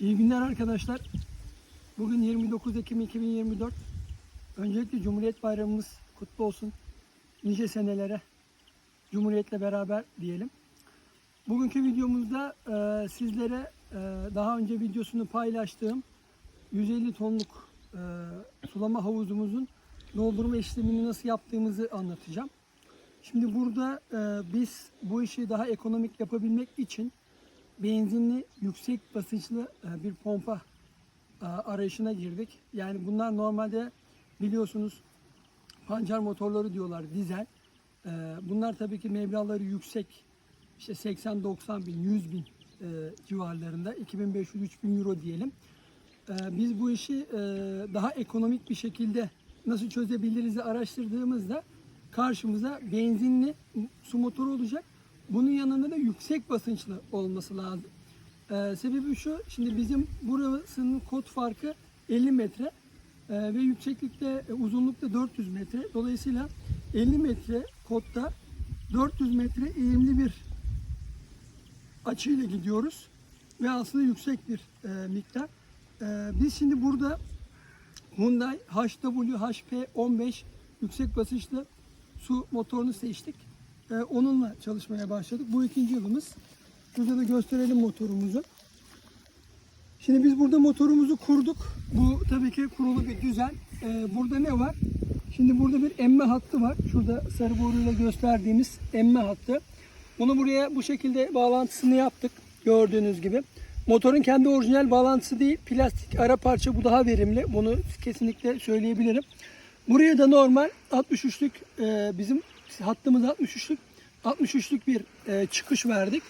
İyi günler arkadaşlar. Bugün 29 Ekim 2024. Öncelikle Cumhuriyet Bayramımız kutlu olsun. Nice senelere Cumhuriyet'le beraber diyelim. Bugünkü videomuzda e, sizlere e, daha önce videosunu paylaştığım 150 tonluk e, sulama havuzumuzun doldurma işlemini nasıl yaptığımızı anlatacağım. Şimdi burada e, biz bu işi daha ekonomik yapabilmek için benzinli yüksek basınçlı e, bir pompa e, arayışına girdik. Yani bunlar normalde biliyorsunuz pancar motorları diyorlar dizel. E, Bunlar tabii ki meblağları yüksek. İşte 80-90 bin, 100 bin civarlarında. 2500-3000 euro diyelim. Biz bu işi daha ekonomik bir şekilde nasıl çözebiliriz araştırdığımızda karşımıza benzinli su motoru olacak. Bunun yanında da yüksek basınçlı olması lazım. Ee, sebebi şu, şimdi bizim burasının kod farkı 50 metre Ee, ve yükseklikte, e, uzunlukta 400 metre. Dolayısıyla 50 metre kodda 400 metre eğimli bir açıyla gidiyoruz ve aslında yüksek bir e, miktar. Ee, biz şimdi burada Hyundai HW HP15 yüksek basınçlı su motorunu seçtik. Ee, onunla çalışmaya başladık. Bu ikinci yılımız. Burada da gösterelim motorumuzu. Şimdi biz burada motorumuzu kurduk. Bu tabii ki kurulu bir düzen. Ee, burada ne var? Şimdi burada bir emme hattı var. Şurada sarı boruyla gösterdiğimiz emme hattı. Bunu buraya bu şekilde bağlantısını yaptık. Gördüğünüz gibi. Motorun kendi orijinal bağlantısı değil. Plastik ara parça bu daha verimli. Bunu kesinlikle söyleyebilirim. Buraya da normal 63'lük e, bizim hattımız 63'lük 63'lük bir e, çıkış verdik.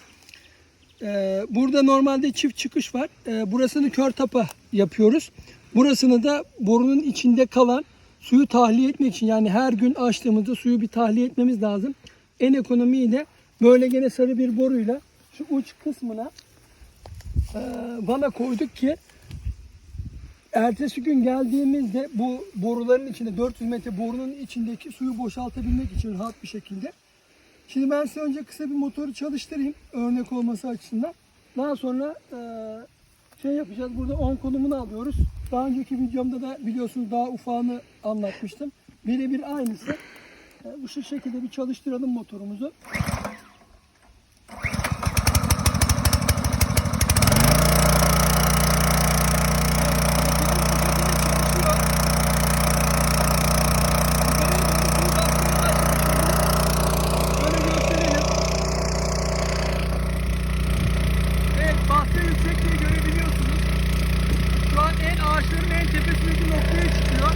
E, burada normalde çift çıkış var. E, burasını kör tapa yapıyoruz. Burasını da borunun içinde kalan suyu tahliye etmek için yani her gün açtığımızda suyu bir tahliye etmemiz lazım. En ekonomiyle böyle gene sarı bir boruyla şu uç kısmına e, vana koyduk ki Ertesi gün geldiğimizde bu boruların içinde 400 metre borunun içindeki suyu boşaltabilmek için rahat bir şekilde. Şimdi ben size önce kısa bir motoru çalıştırayım örnek olması açısından. Daha sonra e, şey yapacağız. Burada 10 konumunu alıyoruz. Daha önceki videomda da biliyorsunuz daha ufağını anlatmıştım. Birebir aynısı. E, bu şekilde bir çalıştıralım motorumuzu. Şöyle gösterelim. Evet, bahçe yüksekliği görebiliyorsunuz. Şu an en ağaçların en tepesindeki noktaya çıkıyor.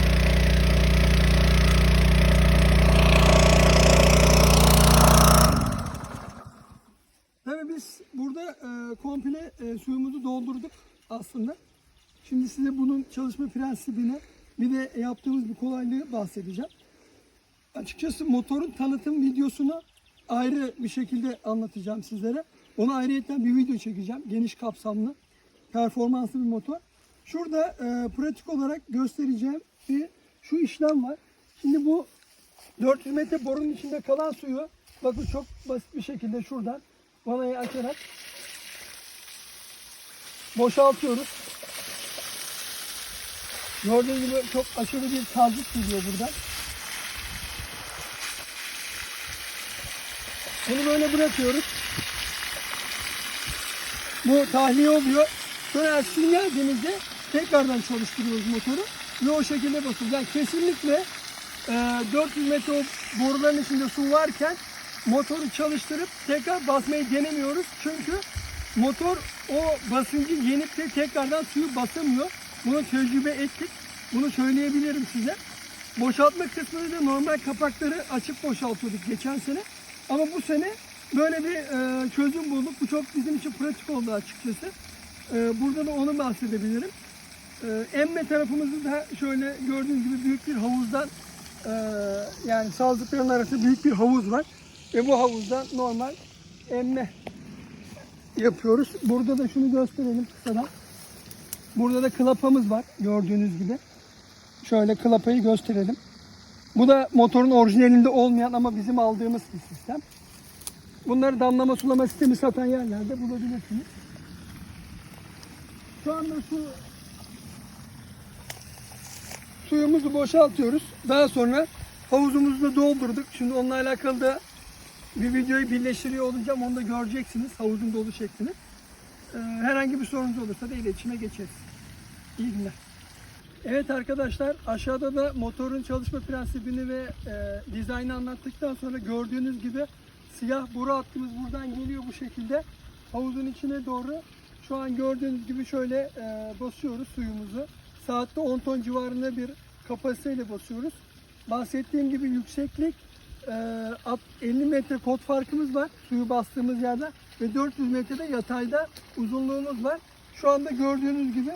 Tabii biz burada e, komple e, suyumuzu doldurduk aslında. Şimdi size bunun çalışma prensibini bir de yaptığımız bir kolaylığı bahsedeceğim. Açıkçası motorun tanıtım videosunu ayrı bir şekilde anlatacağım sizlere. Ona ayrıyeten bir video çekeceğim. Geniş kapsamlı, performanslı bir motor. Şurada e, pratik olarak göstereceğim bir şu işlem var. Şimdi bu 400 metre borunun içinde kalan suyu bakın çok basit bir şekilde şuradan vanayı açarak boşaltıyoruz. Gördüğünüz gibi çok aşırı bir tazik geliyor buradan. Bunu böyle bırakıyoruz. Bu tahliye oluyor. Sonra ertesi geldiğimizde tekrardan çalıştırıyoruz motoru. Ve o şekilde basıyoruz. Yani kesinlikle e, 400 metre o boruların içinde su varken motoru çalıştırıp tekrar basmayı denemiyoruz. Çünkü motor o basıncı yenip de tekrardan suyu basamıyor. Bunu tecrübe ettik. Bunu söyleyebilirim size. Boşaltma kısmını da normal kapakları açıp boşaltıyorduk geçen sene. Ama bu sene böyle bir e, çözüm bulduk. Bu çok bizim için pratik oldu açıkçası. E, burada da onu bahsedebilirim. E, emme tarafımızı da şöyle gördüğünüz gibi büyük bir havuzdan e, yani sazlıkların arası büyük bir havuz var. Ve bu havuzdan normal emme yapıyoruz. Burada da şunu gösterelim kısadan. Burada da klapamız var gördüğünüz gibi. Şöyle klapayı gösterelim. Bu da motorun orijinalinde olmayan ama bizim aldığımız bir sistem. Bunları damlama sulama sistemi satan yerlerde bulabilirsiniz. şu anda su suyumuzu boşaltıyoruz. Daha sonra havuzumuzu da doldurduk. Şimdi onunla alakalı da bir videoyu birleştiriyor olacağım. Onu da göreceksiniz. Havuzun dolu şeklini. Ee, herhangi bir sorunuz olursa da iletişime geçeriz. İyi günler. Evet arkadaşlar aşağıda da motorun çalışma prensibini ve e, dizaynı anlattıktan sonra gördüğünüz gibi siyah boru hattımız buradan geliyor bu şekilde. Havuzun içine doğru şu an gördüğünüz gibi şöyle e, basıyoruz suyumuzu. Saatte 10 ton civarında bir kapasiteyle basıyoruz. Bahsettiğim gibi yükseklik 50 metre kod farkımız var suyu bastığımız yerde ve 400 metrede yatayda uzunluğumuz var. Şu anda gördüğünüz gibi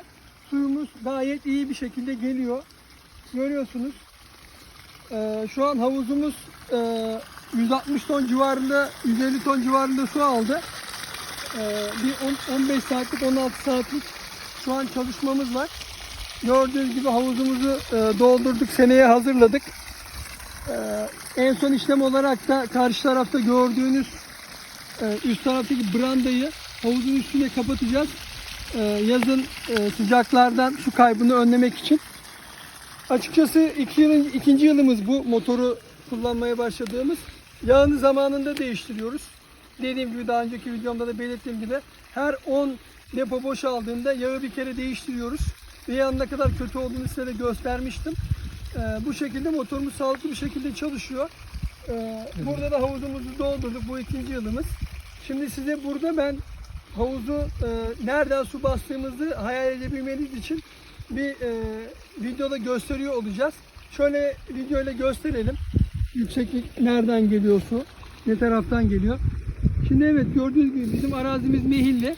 suyumuz gayet iyi bir şekilde geliyor. Görüyorsunuz. E, şu an havuzumuz e, 160 ton civarında, 150 ton civarında su aldı. E, bir 10 15 saatlik, 16 saatlik şu an çalışmamız var. Gördüğünüz gibi havuzumuzu e, doldurduk, seneye hazırladık. E, en son işlem olarak da karşı tarafta gördüğünüz e, üst taraftaki brandayı havuzun üstüne kapatacağız. E, yazın e, sıcaklardan su kaybını önlemek için. Açıkçası iki yılın, ikinci yılımız bu motoru kullanmaya başladığımız. Yağını zamanında değiştiriyoruz. Dediğim gibi daha önceki videomda da belirttiğim gibi her 10 depo boşaldığında yağı bir kere değiştiriyoruz. Ve yağın ne kadar kötü olduğunu size de göstermiştim. Ee, bu şekilde motorumuz sağlıklı bir şekilde çalışıyor. Ee, burada da havuzumuzu doldurduk. Bu ikinci yılımız. Şimdi size burada ben havuzu e, nereden su bastığımızı hayal edebilmeniz için bir e, videoda gösteriyor olacağız. Şöyle videoyla gösterelim. Yükseklik nereden geliyor su? Ne taraftan geliyor? Şimdi evet gördüğünüz gibi bizim arazimiz mehilli.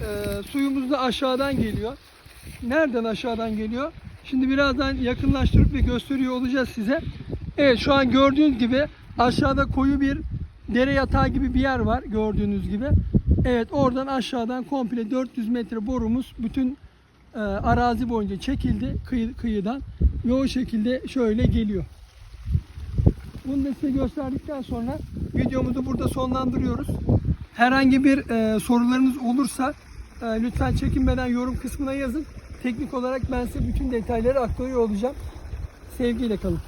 Ee, suyumuz da aşağıdan geliyor. Nereden aşağıdan geliyor? Şimdi birazdan yakınlaştırıp ve gösteriyor olacağız size. Evet şu an gördüğünüz gibi aşağıda koyu bir dere yatağı gibi bir yer var gördüğünüz gibi. Evet oradan aşağıdan komple 400 metre borumuz bütün e, arazi boyunca çekildi kıyı, kıyıdan ve o şekilde şöyle geliyor. Bunu da size gösterdikten sonra videomuzu burada sonlandırıyoruz. Herhangi bir e, sorularınız olursa e, lütfen çekinmeden yorum kısmına yazın. Teknik olarak ben size bütün detayları aktarıyor olacağım. Sevgiyle kalın.